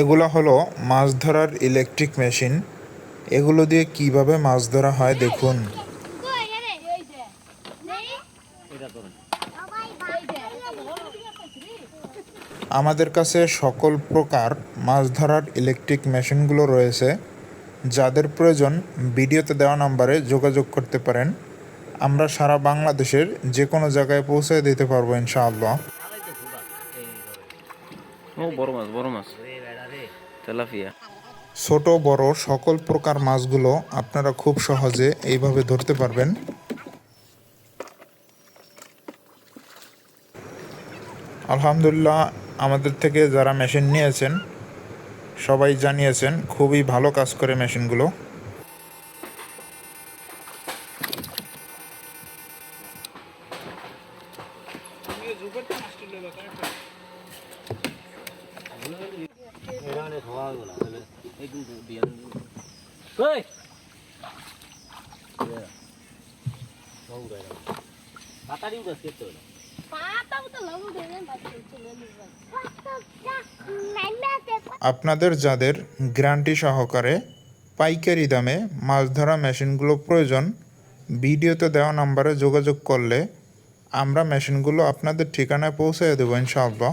এগুলো হলো মাছ ধরার ইলেকট্রিক মেশিন এগুলো দিয়ে কীভাবে মাছ ধরা হয় দেখুন। আমাদের কাছে সকল প্রকার মাছ ধরার ইলেকট্রিক মেশিনগুলো রয়েছে। যাদের প্রয়োজন, ভিডিওতে দেওয়া নাম্বারে যোগাযোগ করতে পারেন। আমরা সারা বাংলাদেশের যে কোনো জায়গায় পৌঁছে দিতে পারব ইনশাআল্লাহ। ছোট, বড় সকল প্রকার মাছগুলো আপনারা খুব সহজে এইভাবে ধরতে পারবেন। আলহামদুলিল্লাহ, আমাদের থেকে যারা মেশিন নিয়েছেন, সবাই জানিয়েছেন, খুবই ভালো কাজ করে মেশিনগুলো। আপনাদের যাদের গ্যারান্টি সহকারে পাইকারি দামে মাছ ধরা মেশিনগুলো প্রয়োজন, ভিডিওতে দেওয়া নাম্বারে যোগাযোগ করলে আমরা মেশিনগুলো আপনাদের ঠিকানায় পৌঁছে দেবো, ইনশাআল্লাহ।